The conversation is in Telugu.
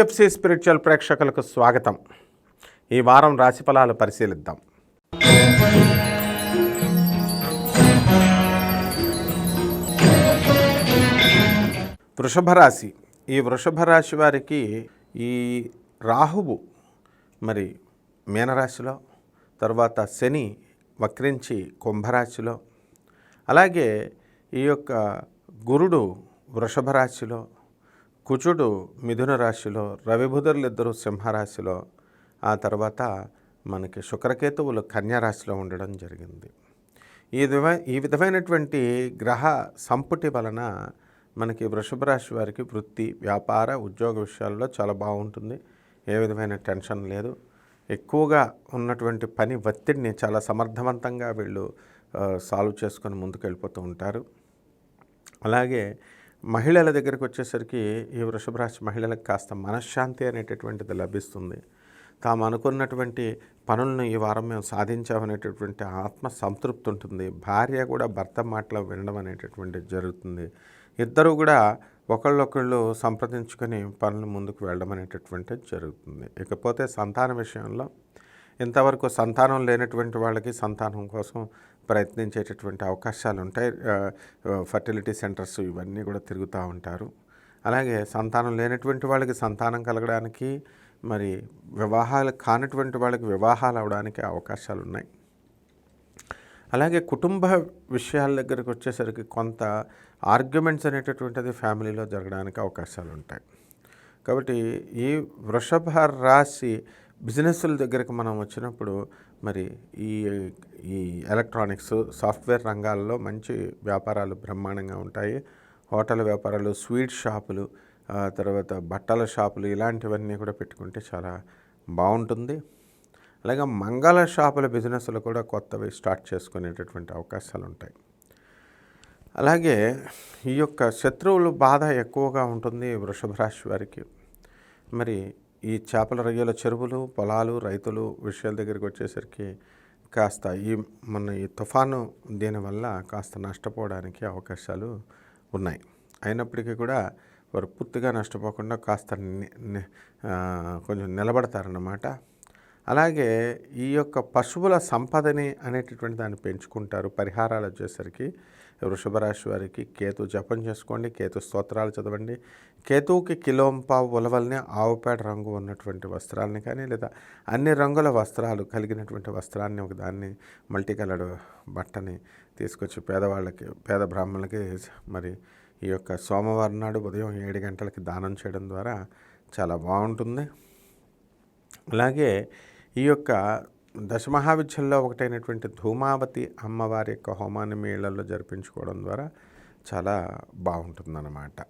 పిఎఫ్సి స్పిరిచువల్ ప్రేక్షకులకు స్వాగతం. ఈ వారం రాశిఫలాలు పరిశీలిద్దాం. వృషభ రాశి. ఈ వృషభ రాశి వారికి ఈ రాహువు మరి మీనరాశిలో తర్వాత శని వక్రించి కుంభరాశిలో అలాగే ఈ యొక్క గురుడు వృషభ రాశిలో కుచుడు మిథున రాశిలో రవిబుధులు ఇద్దరు సింహరాశిలో ఆ తర్వాత మనకి శుక్రకేతువులు కన్యారాశిలో ఉండడం జరిగింది. ఈ ఈ విధమైనటువంటి గ్రహ సంపుటి వలన మనకి వృషభ రాశి వారికి వృత్తి వ్యాపార ఉద్యోగ విషయాల్లో చాలా బాగుంటుంది. ఏ విధమైన టెన్షన్ లేదు. ఎక్కువగా ఉన్నటువంటి పని ఒత్తిడిని చాలా సమర్థవంతంగా వీళ్ళు సాల్వ్ చేసుకొని ముందుకు వెళ్ళిపోతూ ఉంటారు. అలాగే మహిళల దగ్గరికి వచ్చేసరికి ఈ వృషభ రాశి మహిళలకు కాస్త మనశ్శాంతి అనేటటువంటిది లభిస్తుంది. తాము అనుకున్నటువంటి పనులను ఈ వారం మేము సాధించామనేటటువంటి ఆత్మ సంతృప్తి ఉంటుంది. భార్య కూడా భర్త మాటలు వినడం అనేటటువంటిది జరుగుతుంది. ఇద్దరు కూడా ఒకళ్ళొకళ్ళు సంప్రదించుకొని పనులు ముందుకు వెళ్ళడం అనేటటువంటిది జరుగుతుంది. ఇకపోతే సంతాన విషయంలో ఇంతవరకు సంతానం లేనటువంటి వాళ్ళకి సంతానం కోసం ప్రయత్నించేటటువంటి అవకాశాలు ఉంటాయి ఫర్టిలిటీ సెంటర్స్ ఇవన్నీ కూడా తిరుగుతూ ఉంటారు. అలాగే సంతానం లేనటువంటి వాళ్ళకి సంతానం కలగడానికి మరి వివాహాలు కానటువంటి వాళ్ళకి వివాహాలు అవడానికి అవకాశాలు ఉన్నాయి అలాగే కుటుంబ విషయాల దగ్గరికి వచ్చేసరికి కొంత ఆర్గ్యుమెంట్స్ అనేటటువంటిది ఫ్యామిలీలో జరగడానికి అవకాశాలు ఉంటాయి కాబట్టి ఈ వృషభ రాశి బిజినెస్ల దగ్గరకు మనం వచ్చినప్పుడు మరి ఈ ఈ ఎలక్ట్రానిక్స్ సాఫ్ట్వేర్ రంగాల్లో మంచి వ్యాపారాలు బ్రహ్మాండంగా ఉంటాయి. హోటల్ వ్యాపారాలు స్వీట్ షాపులు తర్వాత బట్టల షాపులు ఇలాంటివన్నీ కూడా పెట్టుకుంటే చాలా బాగుంటుంది. అలాగే మంగళ షాపుల బిజినెస్లు కూడా కొత్తవి స్టార్ట్ చేసుకునేటటువంటి అవకాశాలు ఉంటాయి. అలాగే ఈ యొక్క శత్రువులు బాధ ఎక్కువగా ఉంటుంది వృషభ రాశి వారికి. మరి ఈ చేపల రొయ్యల చెరువులు పొలాలు రైతులు విషయాల దగ్గరికి వచ్చేసరికి కాస్త ఈ మన ఈ తుఫాను దీనివల్ల కాస్త నష్టపోవడానికి అవకాశాలు ఉన్నాయి. అయినప్పటికీ కూడా వారు పూర్తిగా నష్టపోకుండా కాస్త కొంచెం నిలబడతారన్నమాట. అలాగే ఈ యొక్క పశువుల సంపదని అనేటటువంటి దాన్ని పెంచుకుంటారు పరిహారాలు వచ్చేసరికి. వృషభరాశి వారికి కేతు జపం చేసుకోండి కేతు స్తోత్రాలు చదవండి. కేతువుకి కిలోంపా ఉలవల్ని ఆవుపేడ రంగు ఉన్నటువంటి వస్త్రాలని కానీ లేదా అన్ని రంగుల వస్త్రాలు కలిగినటువంటి వస్త్రాన్ని ఒక దాన్ని మల్టీ కలర్డ్ బట్టని తీసుకొచ్చి పేదవాళ్ళకి పేద బ్రాహ్మణులకి మరి ఈ యొక్క సోమవారం నాడు ఉదయం ఏడు గంటలకి దానం చేయడం ద్వారా చాలా బాగుంటుంది. అలాగే ఈ యొక్క దశమహావిద్యల్లో ఒకటైనటువంటి ధూమావతి అమ్మవారి యొక్క హోమాన్ని మీ ఇళ్ళలో జరిపించుకోవడం ద్వారా చాలా బాగుంటుందన్నమాట.